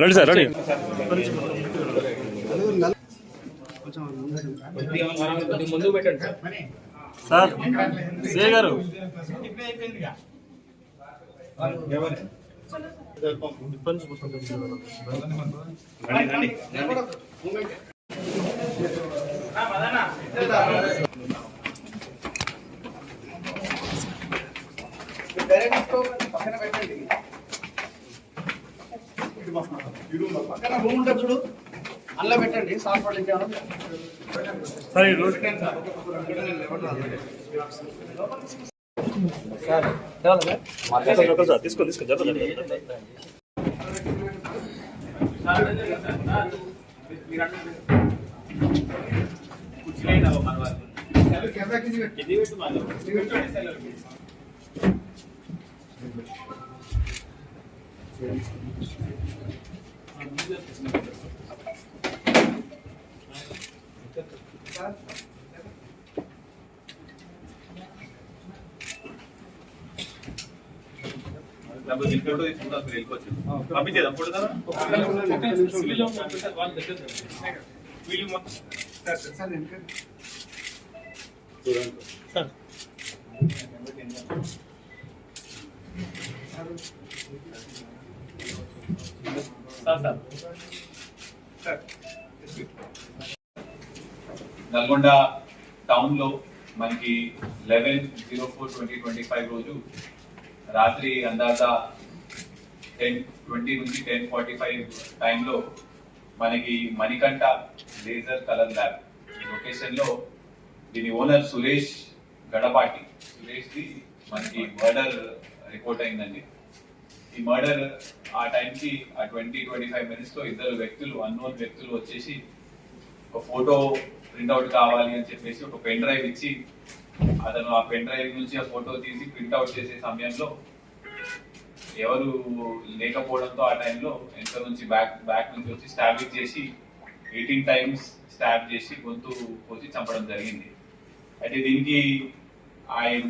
Ready sir ready. ముందు పెట్టండి sir సే గారు. పక్కన రూమ్ ఉంటుంది చూడు అందులో పెట్టండి సార్ సరే సార్ తీసుకో తీసుకో జరుగుతుంది ఫోటో తీసుకుంటాం మీరు వెళ్ళిపోవచ్చు పంపించేద్దాం ఫోటో కదా వీళ్ళు మొత్తం నల్గొండ టౌన్లో మనకి eleven zero four twenty twenty five రోజు రాత్రి అందాక టెన్ ట్వంటీ నుంచి టెన్ ఫార్టీ ఫైవ్ టైంలో మనకి మణికంఠ లేజర్ కలర్ ల్యాబ్. ఈ లొకేషన్లో దీని ఓనర్ సురేష్ గడపాటి. సురేష్ ది మనకి మర్డర్ రిపోర్ట్ అయిందండి. ఈ మర్డర్ ఆ టైంకి ఆ ట్వంటీ ట్వంటీ ఫైవ్ మినిట్స్లో ఇద్దరు వ్యక్తులు అన్నోన్ వ్యక్తులు వచ్చేసి ఒక ఫోటో ప్రింట్అవుట్ కావాలి అని చెప్పేసి ఒక పెన్ డ్రైవ్ ఇచ్చి అతను ఆ పెన్ డ్రైవ్ నుంచి ఆ ఫోటో తీసి ప్రింట్అవుట్ చేసే సమయంలో ఎవరు లేకపోవడంతో ఆ టైంలో వెనక నుంచి బ్యాక్ బ్యాక్ నుంచి వచ్చి స్టాబింగ్ చేసి ఎయిటీన్ టైమ్స్ స్టాబ్ చేసి గొంతు పోసి చంపడం జరిగింది. అయితే దీనికి ఆయన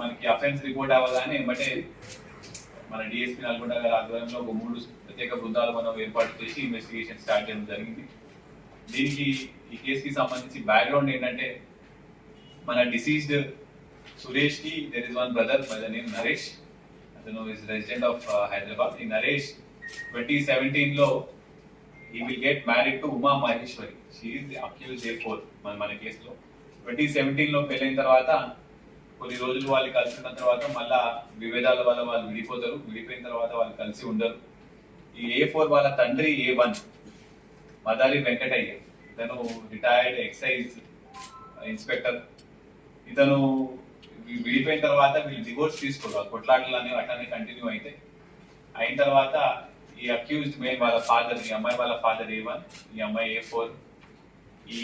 మనకి అఫెన్స్ రిపోర్ట్ అవ్వగానే ఏమంటే మన డిఎస్పీ నల్గొండ గారి ఆధ్వర్యంలో ఒక మూడు ప్రత్యేక బృందాలు మనం ఏర్పాటు చేసి ఇన్వెస్టిగేషన్ స్టార్ట్ చేయడం జరిగింది. దీనికి ఈ కేసుకి సంబంధించి బ్యాక్గ్రౌండ్ ఏంటంటే మన deceased సురేష్కి there is one brother by the name Naresh అతను ఇస్ రెసిడెంట్ ఆఫ్ హైదరాబాద్ ఈ నరేష్ ట్వంటీ సెవెంటీన్లో he will get married to Uma Maheshwari she accused A four మన మన కేసులో ట్వంటీ సెవెంటీన్లో పెళ్ళైన తర్వాత కొన్ని రోజులు వాళ్ళు కలిసిన తర్వాత మళ్ళా విభేదాల వల్ల వాళ్ళు విడిపోతారు. విడిపోయిన తర్వాత వాళ్ళు కలిసి ఉండరు. ఈ ఏ ఫోర్ వాళ్ళ తండ్రి ఏ వన్ మదారి వెంకటయ్య. తను రిటైర్డ్ ఎక్సైజ్ ఇన్స్పెక్టర్ ఇతను విడిపోయిన తర్వాత వీళ్ళు డివోర్స్ తీసుకోరు కొట్లాటలు అనేవి అట్లానే కంటిన్యూ అయితే. అయిన తర్వాత ఈ అక్యూజ్డ్ మెయిన్ వాళ్ళ ఫాదర్ ఈ అమ్మాయి వాళ్ళ ఫాదర్ ఏ వన్ ఈ అమ్మాయి ఏ ఫోర్ ఈ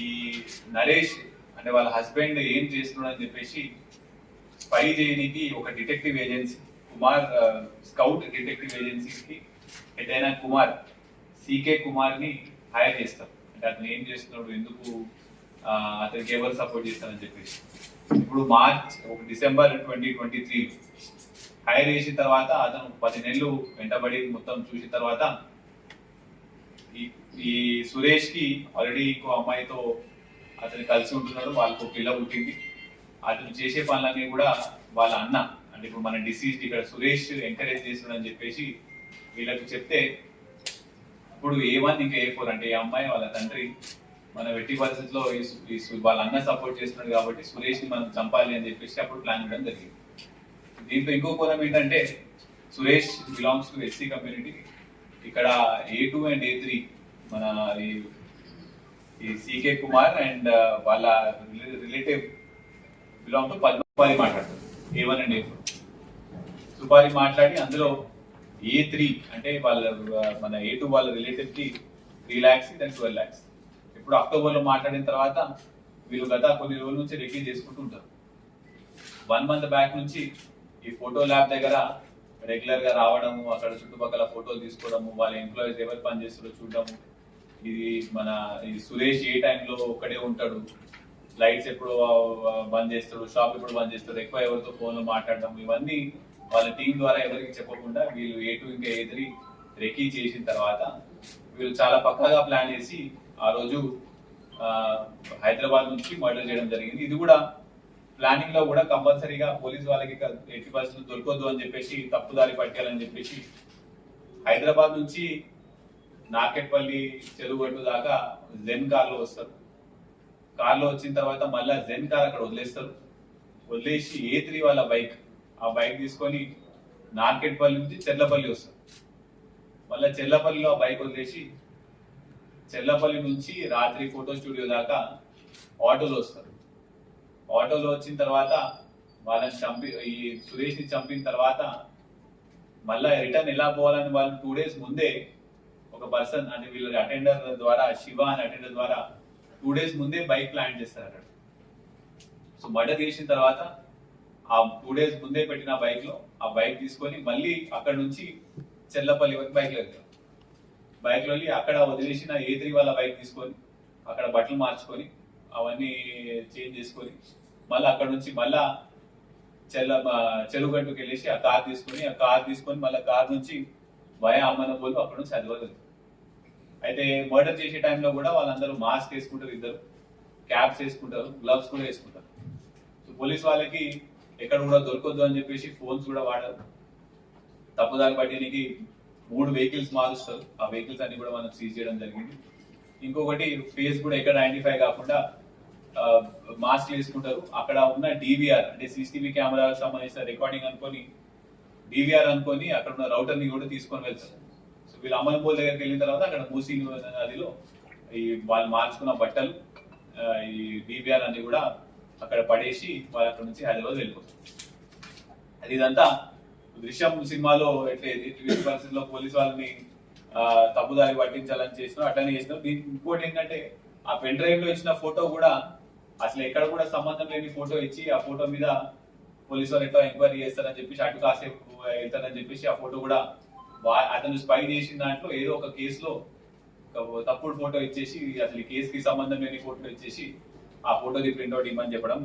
నరేష్ అంటే వాళ్ళ హస్బెండ్ ఏం చేస్తున్నాడు అని చెప్పేసి స్పై చేయడానికి ఒక detective agency Kumar scout detective ఏజెన్సీకి హెడ్ అయిన కుమార్ సికే కుమార్ని హైర్ చేస్తారు. అంటే అతను ఏం చేస్తున్నాడు ఎందుకు అతనికి ఎవరు సపోర్ట్ చేస్తారని చెప్పేసి. ఇప్పుడు మార్చ్ ఒక December twenty twenty three hire చేసిన తర్వాత అతను పది నెలలు వెంటబడి మొత్తం చూసిన తర్వాత ఈ ఈ సురేష్కి ఆల్రెడీ ఇంకో అమ్మాయితో అతను కలిసి ఉంటున్నాడు వాళ్ళకు పిల్ల పుట్టింది. అతను చేసే పనులన్నీ కూడా వాళ్ళ అన్న అంటే ఇప్పుడు మన డిసీజ్ ఇక్కడ సురేష్ ఎంకరేజ్ చేస్తున్నాడని చెప్పేసి వీళ్ళకి చెప్తే ఇప్పుడు ఏ వన్ ఇంకా ఏ ఫోర్ అంటే ఈ అమ్మాయి వాళ్ళ తండ్రి మన వెట్టి పరిస్థితిలో వాళ్ళ అన్న సపోర్ట్ చేస్తున్నాడు కాబట్టి సురేష్ని మనం చంపాలి అని చెప్పేసి అప్పుడు ప్లాన్ ఇవ్వడం జరిగింది. దీంట్లో ఇంకో కోణం ఏంటంటే Suresh belongs to SC community ఇక్కడ A two and A three మన ఈ సికే కుమార్ అండ్ వాళ్ళ రిలేటివ్ బిలాంగ్ టు పద్మపాలి మాట్లాడతారు. A one and A four supari మాట్లాడి అందులో ఏ త్రీ అంటే వాళ్ళ uh, మన ఏ టూ వాళ్ళ రిలేటివ్కి త్రీ ల్యాక్స్ దాని ట్వెల్వ్ ల్యాక్స్ ఇప్పుడు అక్టోబర్లో మాట్లాడిన తర్వాత వీళ్ళు గత కొన్ని రోజుల నుంచి రెడీ చేసుకుంటూ ఉంటారు. వన్ మంత్ బ్యాక్ నుంచి ఈ ఫోటో ల్యాబ్ దగ్గర రెగ్యులర్గా రావడము అక్కడ చుట్టుపక్కల ఫోటోలు తీసుకోవడము వాళ్ళ ఎంప్లాయీస్ ఎవరు పనిచేస్తారో చూడడము. ఇది మన ఇది సురేష్ ఏ టైంలో ఒక్కడే ఉంటాడు. లైట్స్ ఎప్పుడు బంద్ చేస్తాడు షాప్ ఎప్పుడు బంద్ చేస్తాడు ఎక్కువ ఎవరితో ఫోన్లో మాట్లాడడం ఇవన్నీ వాళ్ళ టీం ద్వారా ఎవరికి చెప్పకుండా వీళ్ళు ఏ టూ ఇంకా ఏ త్రీ రెకీ చేసిన తర్వాత వీళ్ళు చాలా పక్కాగా ప్లాన్ చేసి ఆ రోజు హైదరాబాద్ నుంచి మర్డర్ చేయడం జరిగింది. ఇది కూడా ప్లానింగ్లో కూడా కంపల్సరీగా పోలీస్ వాళ్ళకి ఎయిటీ పర్సెంట్ దొరకొద్దు అని చెప్పేసి తప్పుదారి పట్టాలని చెప్పేసి హైదరాబాద్ నుంచి నాకెట్పల్లి చెరువుగట్టు దాకా జెన్ కార్లో వస్తారు. కార్లో వచ్చిన తర్వాత మళ్ళీ జెన్ కార్ అక్కడ వదిలేస్తారు. వదిలేసి ఏ త్రీ వాళ్ళ బైక్ ఆ బైక్ తీసుకొని నార్కెట్పల్లి నుంచి చెర్లపల్లి వస్తారు. మళ్ళీ చెల్లపల్లిలో ఆ బైక్ వదిలేసి చెల్లపల్లి నుంచి రాత్రి ఫోటో స్టూడియో దాకా ఆటోలో వస్తారు. ఆటోలో వచ్చిన తర్వాత వాళ్ళని చంపి ఈ సురేష్ని చంపిన తర్వాత మళ్ళా రిటర్న్ ఎలా పోవాలని వాళ్ళు టూ డేస్ ముందే ఒక పర్సన్ అంటే వీళ్ళ అటెండర్ ద్వారా శివ అని అటెండర్ ద్వారా టూ డేస్ ముందే బైక్ ప్లాన్ చేస్తారు అక్కడ. సో మర్డర్ చేసిన తర్వాత ఆ టూ డేస్ ముందే పెట్టిన బైక్లో ఆ బైక్ తీసుకొని మళ్ళీ అక్కడ నుంచి చెల్లపల్లి వరకు బైక్లో వెళ్తారు. బైక్లో వెళ్ళి అక్కడ వదిలేసిన ఏ త్రీ వాళ్ళ బైక్ తీసుకొని అక్కడ బట్టలు మార్చుకొని అవన్నీ చేంజ్ చేసుకొని మళ్ళీ అక్కడ నుంచి మళ్ళా చెల్ల చెరుగట్టుకు వెళ్ళేసి ఆ కార్ తీసుకొని ఆ కార్ తీసుకొని మళ్ళీ కార్ నుంచి భయ అమ్మన పోలు అక్కడ నుంచి చదవదు అయితే మర్డర్ చేసే టైంలో కూడా వాళ్ళందరూ మాస్క్ వేసుకుంటారు ఇద్దరు క్యాప్స్ వేసుకుంటారు గ్లవ్స్ కూడా వేసుకుంటారు. సో పోలీస్ వాళ్ళకి ఎక్కడ కూడా దొరకద్దు అని చెప్పేసి ఫోన్స్ కూడా వాడరు. తప్పుదారి పట్టడానికి మూడు వెహికల్స్ మారుస్తారు. ఆ వెహికల్స్ అన్ని కూడా మనం సీజ్ చేయడం జరిగింది. ఇంకొకటి ఫేస్ కూడా ఎక్కడ ఐడెంటిఫై కాకుండా మాస్క్ వేసుకుంటారు. అక్కడ ఉన్న డివిఆర్ అంటే సీసీటీవీ కెమెరా సంబంధించిన రికార్డింగ్ అనుకొని డివిఆర్ అనుకొని అక్కడ ఉన్న రౌటర్ని కూడా తీసుకొని వెళ్తారు. సో వీళ్ళు అమలపూల్ దగ్గరికి వెళ్ళిన తర్వాత అక్కడ మూసీ నదిలో ఈ వాళ్ళు మార్చుకున్న బట్టలు ఈ డివిఆర్ అన్ని కూడా అక్కడ పడేసి వాళ్ళు అక్కడ నుంచి హైదరాబాద్ వెళ్ళిపోతారు. అది ఇదంతా దృశ్యం సినిమాలో ఎట్లా ఎట్టి పరిస్థితుల్లో పోలీస్ వాళ్ళని తప్పుదారి పట్టించాలని చేసినాం అట్లనే చేసినాం. దీనికి ఇంకోటి ఏంటంటే ఆ పెన్ డ్రైవ్లో ఇచ్చిన ఫోటో కూడా అసలు ఎక్కడ కూడా సంబంధం లేని ఫోటో ఇచ్చి ఆ ఫోటో మీద పోలీసు వాళ్ళు ఎట్లా ఎంక్వైరీ చేస్తారని చెప్పేసి అటు కాసేపు వెళ్తారని చెప్పేసి ఆ ఫోటో కూడా అతను స్పై చేసిన దాంట్లో ఏదో ఒక కేసులో తప్పుడు ఫోటో ఇచ్చేసి అసలు ఈ కేసుకి సంబంధం లేని ఫోటో ఇచ్చేసి ఆ ఫోటోది ప్రింట్అవుట్ ఇవ్వమని చెప్పడం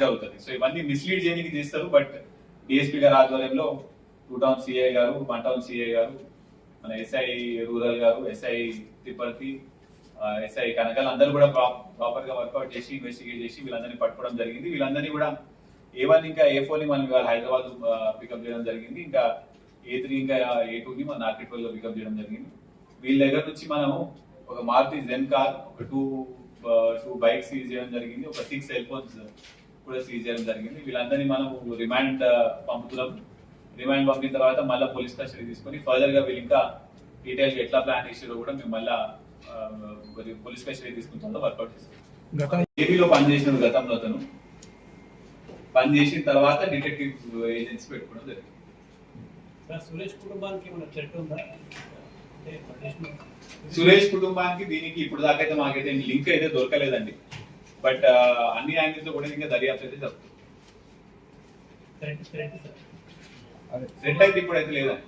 జరుగుతుంది. సో ఇవన్నీ మిస్లీడ్ చేయడానికి చేస్తారు బట్ డిఎస్పీ గారి ఆధ్వర్యంలో టూ టౌన్ సిఐ గారు వన్ టౌన్ సిఐ గారు మన ఎస్ఐ రూరల్ గారు ఎస్ఐ తిరుపతి ఎస్ఐ కనకల్ అందరూ కూడా ప్రాపర్గా వర్కౌట్ చేసి ఇన్వెస్టిగేట్ చేసి వీళ్ళందరినీ పట్టుకోవడం జరిగింది. వీళ్ళందరినీ కూడా ఏ వన్ ఇంకా ఏ ఫోర్ని మనం ఇవాళ హైదరాబాద్ పికప్ చేయడం జరిగింది. ఇంకా ఏ త్రీ ఇంకా ఏ టూ ని మన నార్కెట్లో పికప్ చేయడం జరిగింది. వీళ్ళ దగ్గర నుంచి మనము ఒక మారుతి జెన్ కార్ ఒక టూ టూ బైక్స్ సీజ్ చేయడం జరిగింది. ఒక సిక్స్ సెల్ ఫోన్స్ కూడా సీజ్ చేయడం జరిగింది. వీళ్ళందరినీ మనం రిమాండ్ పంపుతున్నాం రిమాండ్ పంపిన తర్వాత మళ్ళీ పోలీస్ కస్టడీ తీసుకొని ఫర్దర్గా వీళ్ళు ఇంకా డీటెయిల్గా ఎట్లా ప్లాన్ చేసారో కూడా మేము మళ్ళా మరి పోలీస్ కస్టడీ తీసుకుంటాం వర్కౌట్ చేస్తాం. ఏపీలో పనిచేసిన గతంలో అతను పని చేసిన తర్వాత డిటెక్టివ్ ఏజెన్సీ పెట్టుకోవడం జరిగింది. సార్ సురేష్ కుటుంబానికి సురేష్ కుటుంబానికి దీనికి ఇప్పుడు దాకా అయితే మాకైతే లింక్ అయితే దొరకలేదండి. బట్ అన్ని యాంగిల్స్లో కూడా ఇంకా దర్యాప్తు అయితే జరుగుతుంది. థ్రెట్ అయితే ఇప్పుడైతే లేదండి